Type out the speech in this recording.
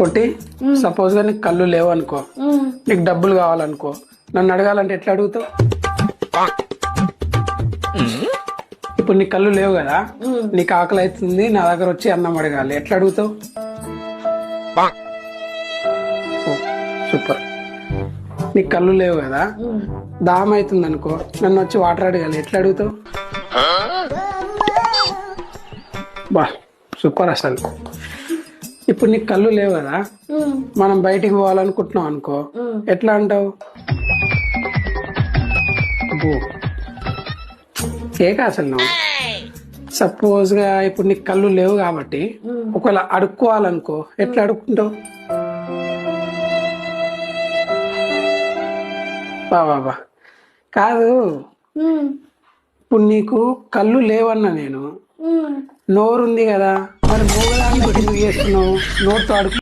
పొట్టి సపోజ్గా నీకు కళ్ళు లేవు అనుకో నీకు డబ్బులు కావాలనుకో నన్ను అడగాలంటే ఎట్లా అడుగుతావు? ఇప్పుడు నీ కళ్ళు లేవు కదా. నీకు ఆకలి అవుతుంది నా దగ్గర వచ్చి అన్నం అడగాలి. ఎట్లా అడుగుతావు? ఓ, సూపర్. నీకు కళ్ళు లేవు కదా. దాహం అవుతుంది అనుకో నన్ను వచ్చి వాటర్ అడగాలి. ఎట్లా అడుగుతావు? బా సూపర్ అసలు. ఇప్పుడు నీకు కళ్ళు లేవు కదా? మనం బయటికి పోవాలనుకుంటున్నాం అనుకో. ఎట్లా అంటావు. కేక అసలు నువ్వు? సపోజ్గా ఇప్పుడు నీకు కళ్ళు లేవు కాబట్టి. ఒకవేళ అడుక్కోవాలనుకో ఎట్లా అడుక్కుంటావు? బా బా బా. కాదు. ఇప్పుడు నీకు కళ్ళు లేవన్నా నేను ఉమ్. నోరు ఉంది కదా? మరి మూగదాన్ని చేస్తున్నావు. నోరుతో